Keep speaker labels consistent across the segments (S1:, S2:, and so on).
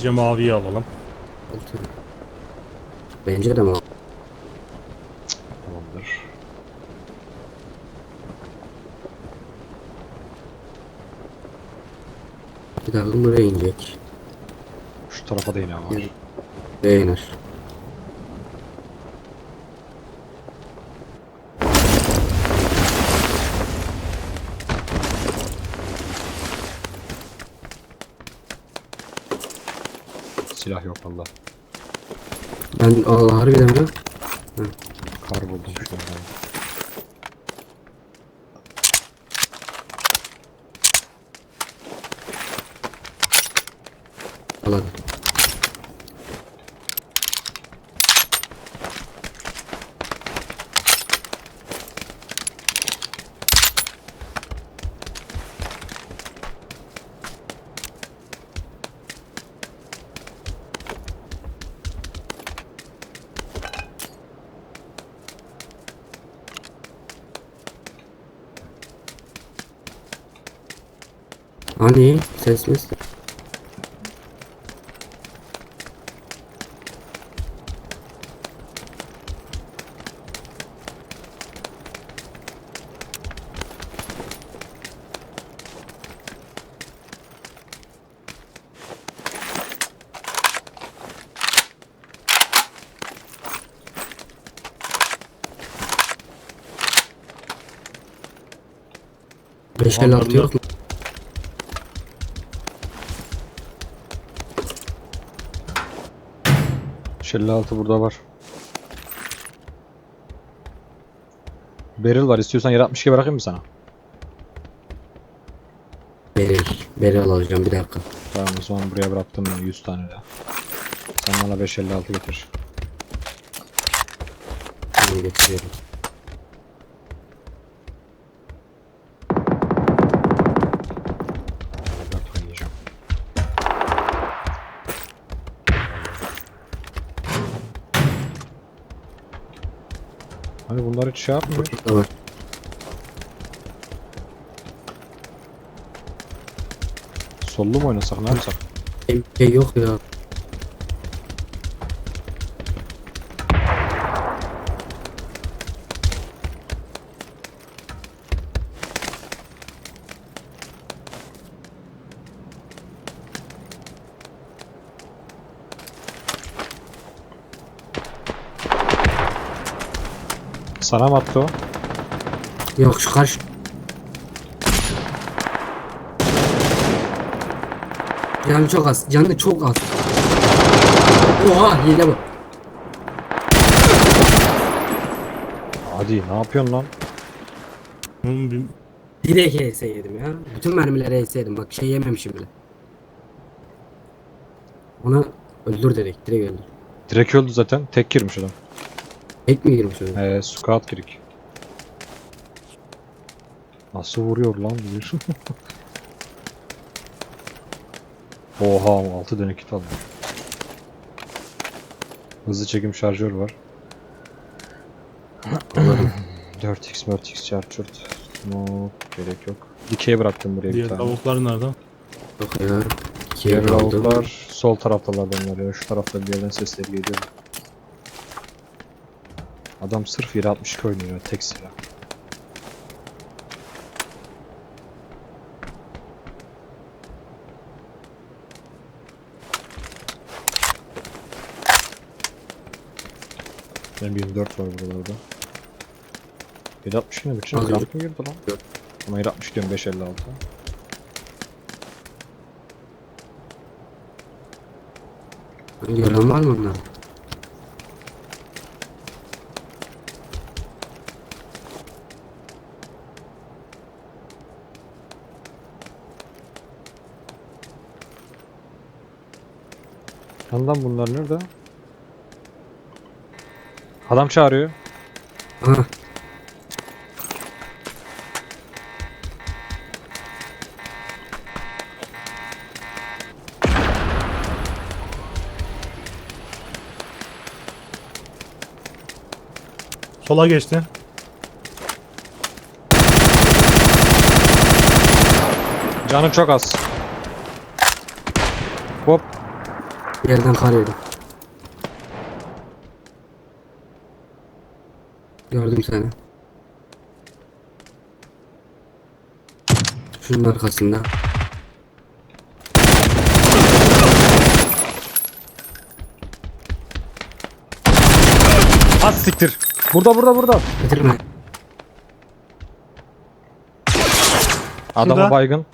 S1: Bence maviyi alalım.
S2: Altı. Bence de mi?
S3: Tamamdır.
S2: Bir dakika buraya inecek.
S3: Şu tarafa da yine var.
S2: Buraya iner.
S3: Silah yok valla.
S2: Ben Allah harbiden mi?
S3: Kar buldum şurada.
S2: Alalım. Hani ses mis? Beş el altı yok mu?
S3: Şelli altı burada var. Beril var. İstiyorsan yer 62 bırakayım mı sana?
S2: Beril. Beril alacağım bir dakika.
S3: Tamam o zaman buraya bıraktım ben 100 tane de. Sen bana 556 getir.
S2: Bunu getiriyorum.
S3: Hiç şey yapmıyor.
S2: Var.
S3: Sollu mu oynasak ne yapsak?
S2: Bir şey yok ya.
S3: Sana mı attı o?
S2: Yok şu karşı. Canı çok az. Canı çok az. Oha hile bu.
S3: Hadi ne yapıyorsun lan?
S1: Bunun bir
S2: Direkt HS yedim ya. Bütün mermileri HS yedim. Bak şey yememişim bile. Onu öldür dedik. Direkt öldür.
S3: Direkt öldü zaten. Tek girmiş adam.
S2: Tek mi girmiş öyle?
S3: Ee, squat girik. Nasıl vuruyor lan bir? Oha 6 tane kit aldım. Hızlı çekim şarjör var. 4x 4x şarjör. No gerek yok. Dikey bıraktım buraya bir
S1: diğer
S3: tane.
S1: tavuklar nerede?
S2: Yok ya.
S3: Diğer
S2: İkiye kaldı.
S3: lavuklar sol taraftalar onlar ya. Şu tarafta bir yerden sesleri geliyor. Adam sırf 762 oynuyor tek silah. Benim 24 var buralarda. 762 ne biçim?
S2: Alayım.
S3: Yanlış mı girdi lan?
S2: Yok.
S3: Ama 760 diyorum 556.
S2: Gören var mı
S3: Yandan bunlar nerede? Adam çağırıyor.
S1: Sola geçti.
S3: Canı çok az. Hop.
S2: Bir yerden kar yedim. Gördüm seni. Şunun arkasında.
S3: Az siktir. Burada burada burada.
S2: Bitirme.
S3: Adamı
S1: Şurada.
S3: baygın.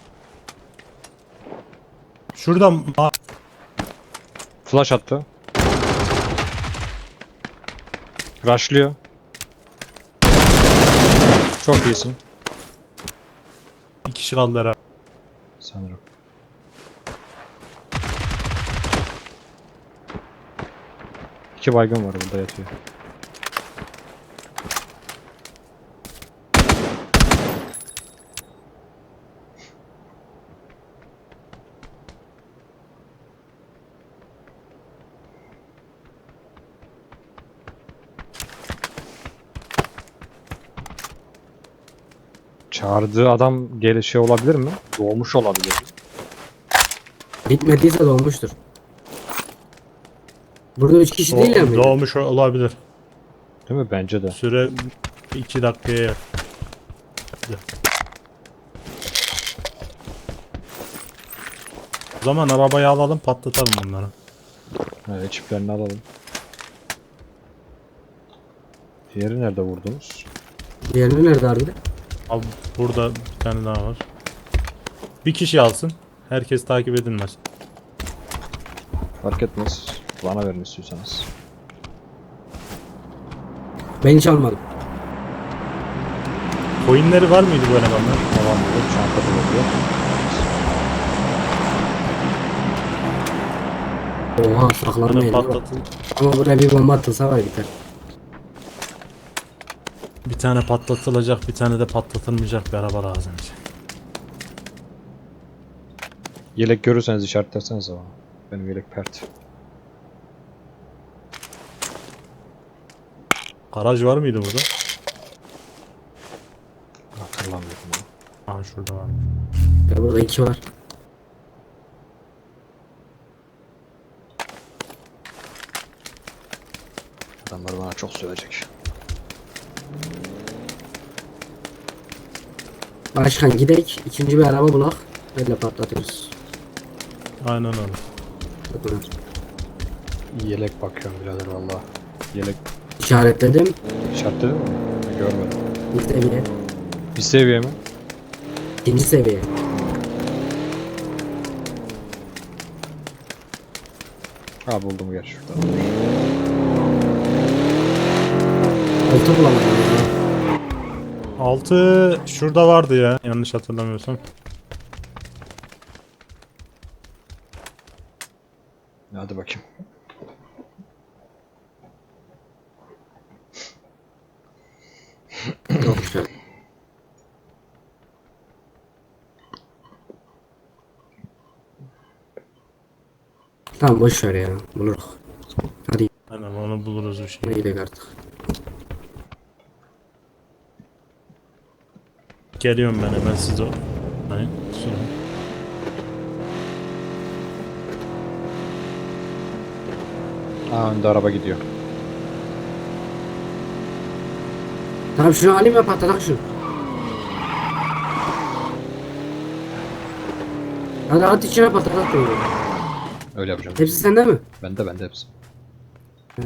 S1: Şurada ma-
S3: Flash attı. Rushlıyor. Çok iyisin.
S1: bir kişi kaldı herhalde.
S3: Sanırım. İki baygın var burada yatıyor. Çağırdığı adam gel şey olabilir mi? Doğmuş olabilir?
S2: Bitmediyse dolmuştur. Burada üç kişi değil mi?
S1: Doğmuş olabilir.
S3: Değil mi? Bence de.
S1: Süre 2 dakikaya yakın. O zaman arabayı alalım patlatalım bunları.
S3: Evet, çiplerini alalım. Diğeri nerede vurdunuz?
S2: Diğerini nerede harbiden?
S1: Abi burada bir tane daha var. Bir kişi alsın. Herkes takip edilmez.
S3: Fark etmez. Bana verin istiyorsanız.
S2: Ben hiç almadım.
S1: Coinleri var mıydı bu elemanlar?
S3: Tamam burada çantada oluyor.
S2: Oha saklanma
S1: Bana
S2: yeri var.
S1: patlatın.
S2: Ama buraya bir bomba atılsa var biter.
S1: Bir tane patlatılacak, bir tane de patlatılmayacak bir araba lazım bize.
S3: Yelek görürseniz işaretlerseniz ama. Benim yelek pert.
S1: Garaj var mıydı burada?
S3: Hatırlamıyorum ya.
S1: Aa şurada var.
S2: Ya burada iki var.
S3: Adamlar bana çok sövecek.
S2: Başkan gidek. ikinci bir araba bulak. Öyle patlatıyoruz.
S1: Aynen öyle.
S2: Bakın.
S3: Yelek bakıyorum birader valla. Yelek
S2: İşaretledim.
S3: işaretledin mi? Görmedim.
S2: Bir seviye.
S3: Bir seviye mi?
S2: İkinci seviye.
S3: Ha buldum gel şurada.
S2: Altı bulamadım.
S1: Altı şurada vardı ya yanlış hatırlamıyorsam.
S3: Hadi bakayım.
S2: Yok şöyle. Tamam boş ver ya. Buluruz. Hadi
S1: Aynen onu buluruz bir şey.
S2: gidelim artık.
S1: Geliyorum ben hemen size. o- Hani sonra.
S3: Aa önde araba gidiyor.
S2: Tamam şunu alayım ve patlatak şunu. Hadi at içine patlatak şunu.
S3: Öyle yapacağım.
S2: Hepsi sende mi?
S3: Bende bende hepsi.
S2: Hı.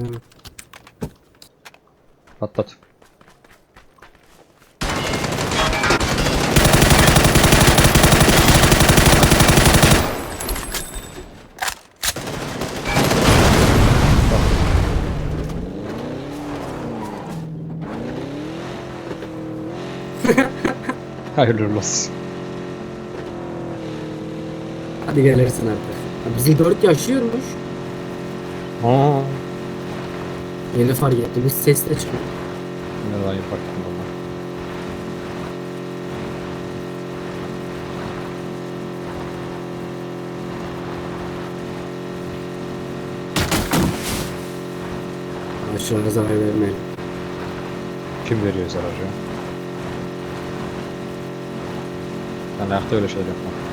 S3: Patlat. Hayırlı olsun.
S2: Hadi gelirsin artık. Ya Bizim dört yaşıyormuş.
S3: Aa.
S2: Yeni fark etti. Biz sesle çıkıyor.
S3: Nereden yaparken valla.
S2: Aşağıya zarar vermeyelim.
S3: Kim veriyor zararı? Ben ayakta öyle şeyler yapmam.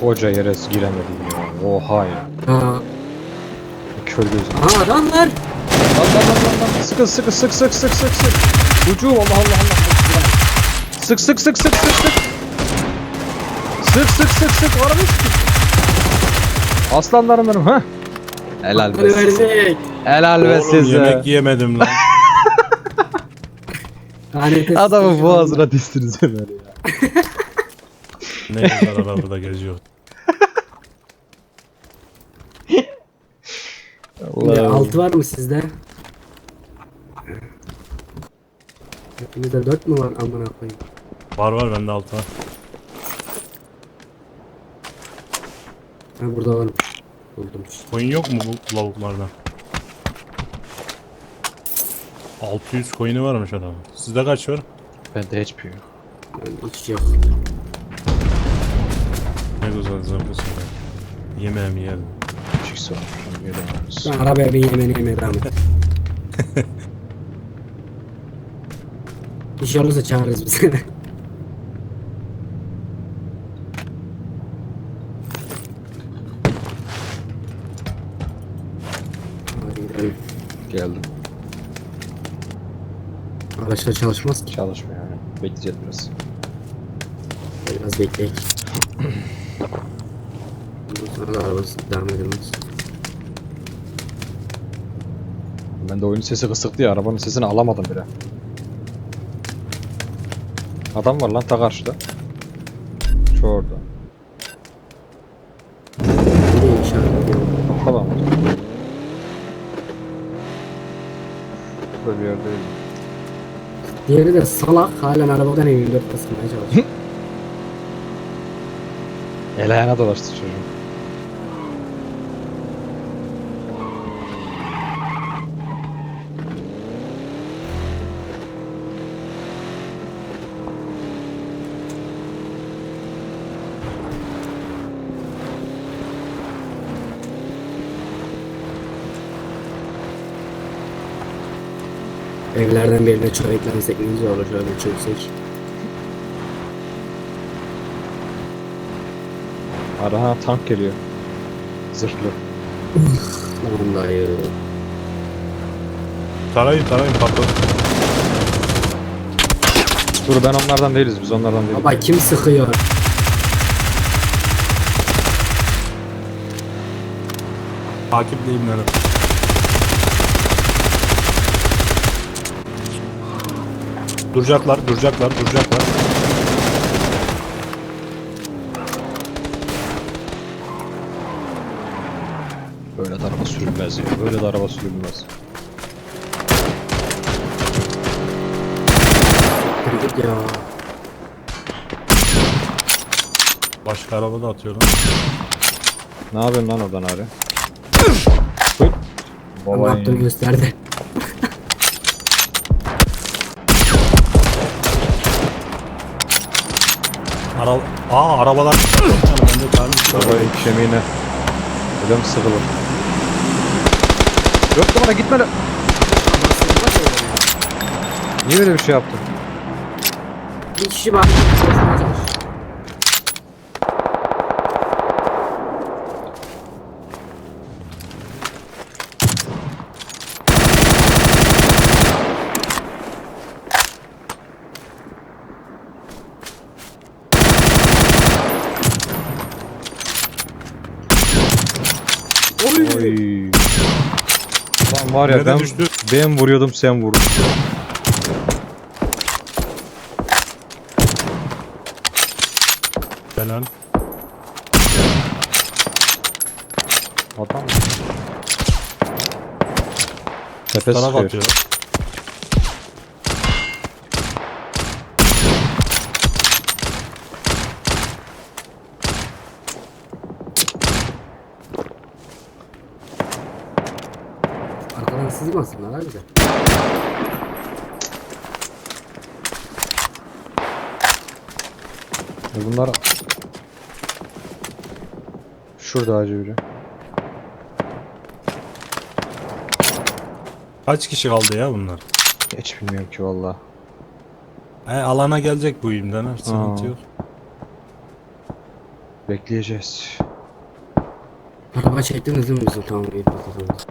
S3: Koca yere giremedim ya. Oha ya.
S2: Aa,
S3: Kör
S2: aha adam var.
S3: Lan lan lan lan lan. Sıkı sıkı sık sık sık sık sık. Ucu Allah Allah Allah. Sık sık sık sık sık sık. Sık sık sık sık. Aramış. Aslanlarım benim ha. Helal be size. Helal be size.
S1: yemek yiyemedim lan.
S2: Olsun.
S3: boğazına distiniz Ömer ya.
S1: ne güzel arabada geziyor.
S2: Bir de
S3: Allah.
S2: altı var mı sizde? Hepinizde dört mü var amına koyayım?
S1: Var var bende altı var.
S2: Ha burada var. Buldum.
S1: Coin yok mu bu lavuklardan? 600 coin'i varmış adamın. Sizde kaç var?
S3: Bende hiçbir yok.
S2: Yani hiç yok.
S1: Ne güzel zırhlısın be. Yemeğimi yerim.
S3: Küçük. Yürüyoruz.
S2: Ben arabaya bin yemeğini yemeye devam et. Bir şey olursa çağırırız biz. Hadi gidelim.
S3: Geldim.
S2: Araçlar çalışmaz ki.
S3: Çalışmıyor yani. Bekleyeceğiz biraz.
S2: Biraz bekleyek. Da arabası devam edilmez.
S3: Ben de oyunun sesi kısıktı ya. Arabanın sesini alamadım bile. Adam var lan ta karşıda. Şu orada.
S2: Nereye işaret ediyor?
S3: Tamam. Burada bir yerdeyim.
S2: Diğeri de salak halen arabadan M24 basmaya çalışıyor.
S3: El ayağına dolaştı çocuğum.
S2: Evlerden birine çöreklensek ne güzel olur şöyle bir çöksek.
S3: Ara ha tank geliyor. Zırhlı.
S2: Dayı.
S1: Tarayın tarayın patladı.
S3: Dur ben onlardan değiliz biz onlardan değiliz.
S2: Baba kim sıkıyor?
S1: Takipleyim lan. Duracaklar, duracaklar, duracaklar.
S3: Böyle de araba sürülmez ya. Böyle de araba sürülmez.
S2: Kırdık ya.
S1: Başka araba da atıyorum.
S3: Ne yapıyorsun lan oradan abi?
S2: Ne yaptığını gösterdi.
S1: Ara Aa arabalar. ben de tarih
S3: Arabayı kemiğine. Öyle mi sıkılır? Yok da bana gitme lan. Niye böyle bir şey yaptın?
S2: Bir kişi bak.
S3: Oy. Lan var ya
S1: Nereden
S3: ben,
S1: düştü?
S3: ben vuruyordum sen vurdun.
S1: Helal.
S3: Adam. Tepe
S1: Taraf
S3: sıkıyor.
S1: atıyor.
S2: Arkadan abi de.
S3: E bunlar... Şurada acı biri.
S1: Kaç kişi kaldı ya bunlar?
S3: Hiç bilmiyorum ki valla.
S1: E, alana gelecek bu imden ha. Sıkıntı
S3: Aa.
S1: yok.
S3: Bekleyeceğiz.
S2: Araba çektiniz değil mi bizi? Tamam iyi patlatalım.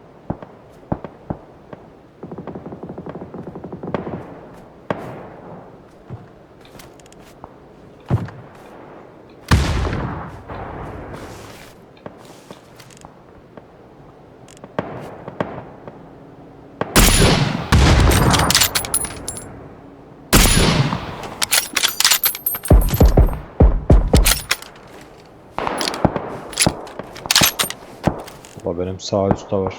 S3: Benim sağ üstte var.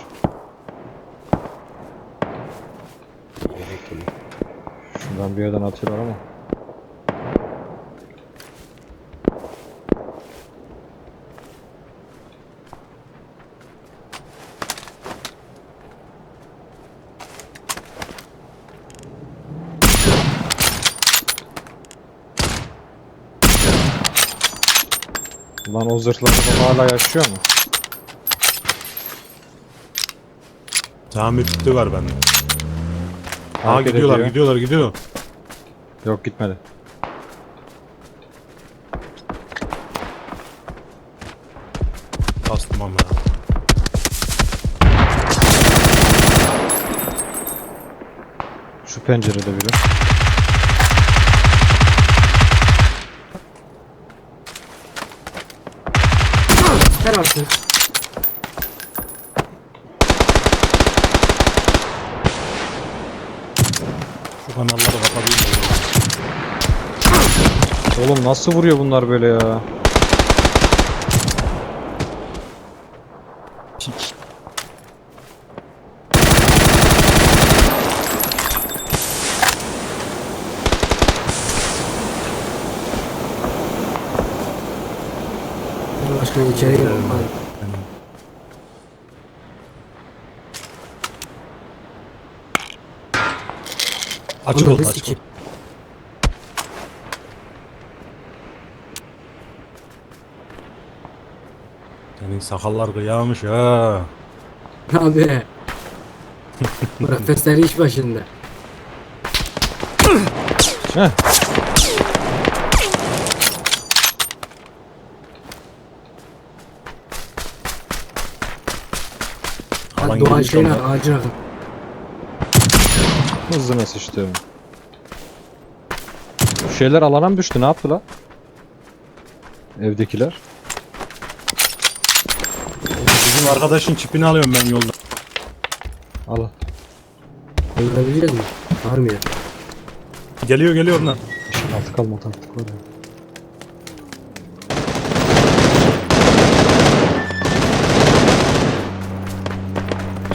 S3: Şuradan bir yerden atıyorlar ama. Lan o zırhlar hala yaşıyor mu?
S1: Tamir kiti var bende. Aa
S3: Hareket
S1: gidiyorlar
S3: ediyor.
S1: gidiyorlar gidiyor.
S3: Yok gitmedi.
S1: Bastım ama.
S3: Şu pencerede biri.
S2: Ver artık.
S1: Kanalları kapatayım.
S3: Oğlum nasıl vuruyor bunlar böyle ya?
S2: Başkan içeri gel. Hadi.
S1: Açık oldu açık oldu. Senin sakallar kıyamış ha.
S2: Abi. Profesör iş başında.
S3: Heh.
S1: Alan girmiş
S2: şeyler
S1: onlar.
S2: ağacına
S3: Hızlı sıçtım. Şu şeyler alana mı düştü? Ne yaptı la? Evdekiler.
S1: Bizim arkadaşın çipini alıyorum ben yolda.
S3: Al.
S2: Öldürebileceğiz mi? Var mı ya?
S1: Geliyor geliyor lan.
S3: İşin altı kalmadı artık var ya.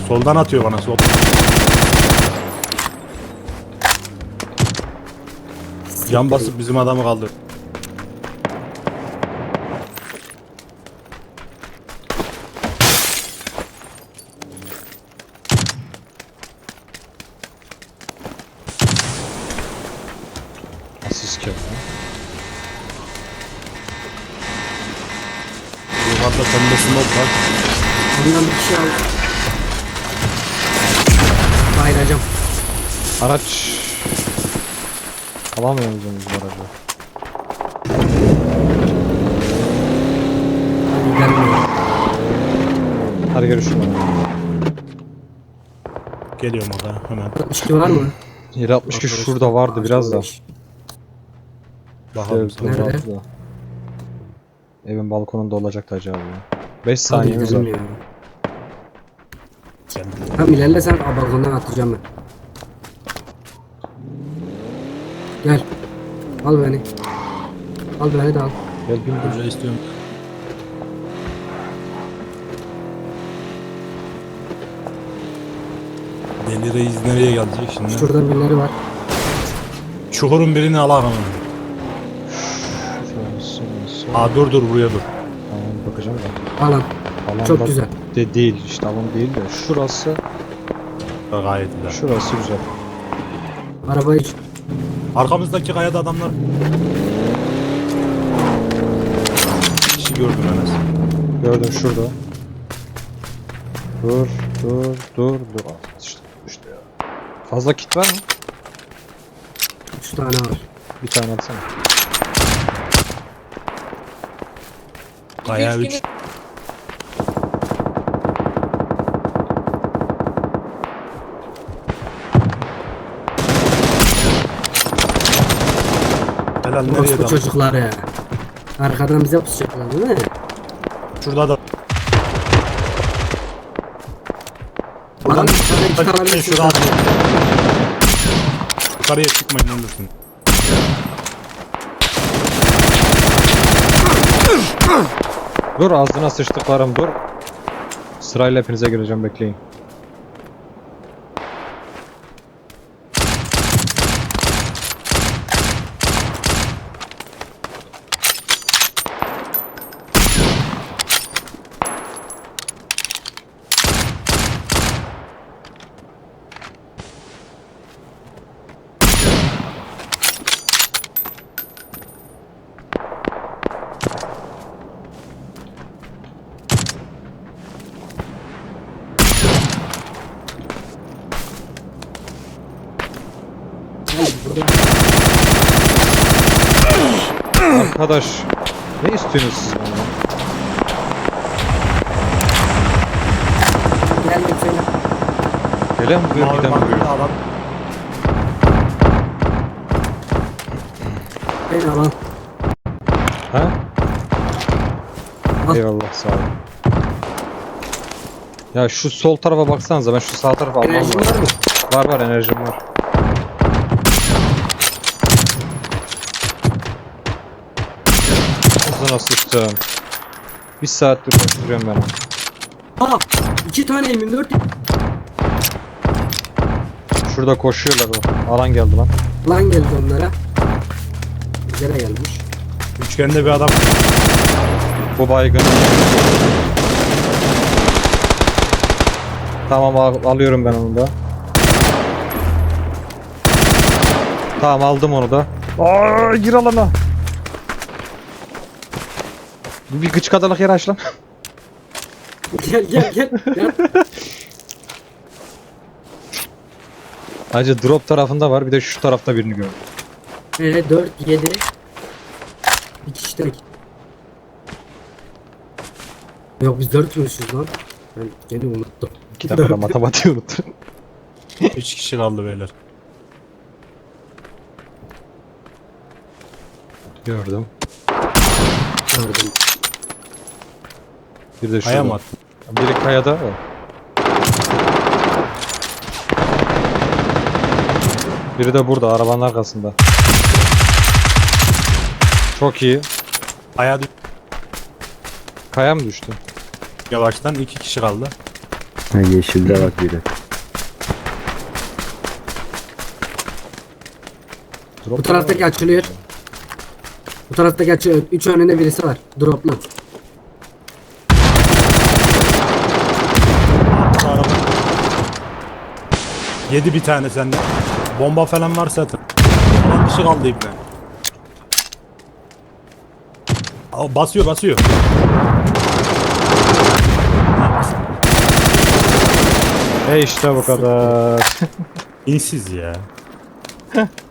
S1: Soldan atıyor bana sol. Yan basıp bizim adamı kaldır.
S3: Sikiyor lan?
S1: Yukarıda pembe smoke var.
S2: Ondan bir kişi al. Bayılacağım.
S3: Araç. Alamıyor muyuz biz bu aracı?
S2: Hadi gelmiyor.
S3: Hadi görüşürüz.
S1: Geliyorum orada hemen.
S2: 62 var mı?
S3: 762 şurada vardı biraz da.
S1: Bakalım
S3: Evet.
S2: Nerede?
S3: vardı da. Evin balkonunda olacaktı acaba ya. 5
S2: Hadi
S3: saniyemiz var.
S2: Tamam ilerle sen balkondan atlayacağım ben. Gel. Al beni. Al beni de al.
S3: Gel
S1: böyle istiyorum. Deli reis nereye gelecek şimdi?
S2: Şurada birileri var.
S1: Çukurun birini al
S3: şurası.
S1: Aa dur dur buraya dur.
S3: Tamam bakacağım da.
S2: Alan.
S3: Alan
S2: Çok
S3: bak-
S2: güzel.
S3: De değil işte alan değil de şurası
S1: Gayet güzel.
S3: şurası güzel.
S2: Arabayı
S1: Arkamızdaki kayada adamlar. Kişi gördüm Enes.
S3: Gördüm şurada. Dur dur dur dur. Ah, işte, işte ya. Fazla kit var mı?
S2: 3 tane var.
S3: Bir tane atsana.
S1: Bayağı
S4: üç
S1: üç. Helal nereye
S2: Orospu
S1: dal?
S2: çocukları. Arkadan bize pusacaklar değil mi?
S1: Şurada da.
S2: Lan sana iki tane
S1: Şurada
S2: bir
S1: şurada atıyor. Yukarıya çıkmayın ölürsün.
S3: Dur ağzına sıçtıklarım dur. Sırayla hepinize gireceğim bekleyin. Arkadaş ne istiyorsunuz siz benden?
S2: Geldim seni.
S3: Gelen vuruyor
S1: Mavi.
S2: Beni alan.
S3: Ha?
S2: Al.
S3: Eyvallah sağ olun. Ya şu sol tarafa baksanıza ben şu sağ tarafa almam
S2: Enerjin var mı?
S3: Var var enerjim var. Hızına sıçtım. Bir saattir koşturuyorum ben. onu.
S2: Aa! iki tane M24
S3: Şurada koşuyorlar o. Alan geldi lan.
S2: lan geldi onlara. De gelmiş.
S1: Üçgende bir adam.
S3: Bu baygın. Tamam al- alıyorum ben onu da. Tamam aldım onu da. Aa gir alana. Bir gıç kadılık yer aç lan.
S2: Gel gel gel. gel.
S3: Ayrıca drop tarafında var bir de şu tarafta birini gördüm.
S2: Ee, 4, 7. Bir kişi tek. Yok biz 4 müşüz lan. Ben gene unuttum.
S3: İki defa da matematiği unuttum.
S1: Üç kişi kaldı beyler.
S3: Gördüm.
S2: Gördüm.
S3: Bir de
S1: Kaya mı attın?
S3: Biri kayada o. Biri de burada arabanın arkasında. Çok iyi.
S1: Kaya düş-
S3: Kaya mı düştü?
S1: yavaştan iki kişi kaldı.
S5: Ha, yeşilde bak biri.
S3: Drop
S2: Bu taraftaki açılıyor. Bu taraftaki açılıyor. 3 önünde birisi var.
S1: Araba. Yedi bir tane sende. Bomba falan varsa atın. Son kişi kaldı iple. Aa, Basıyor basıyor.
S3: E işte bu kadar.
S1: İnsiz ya.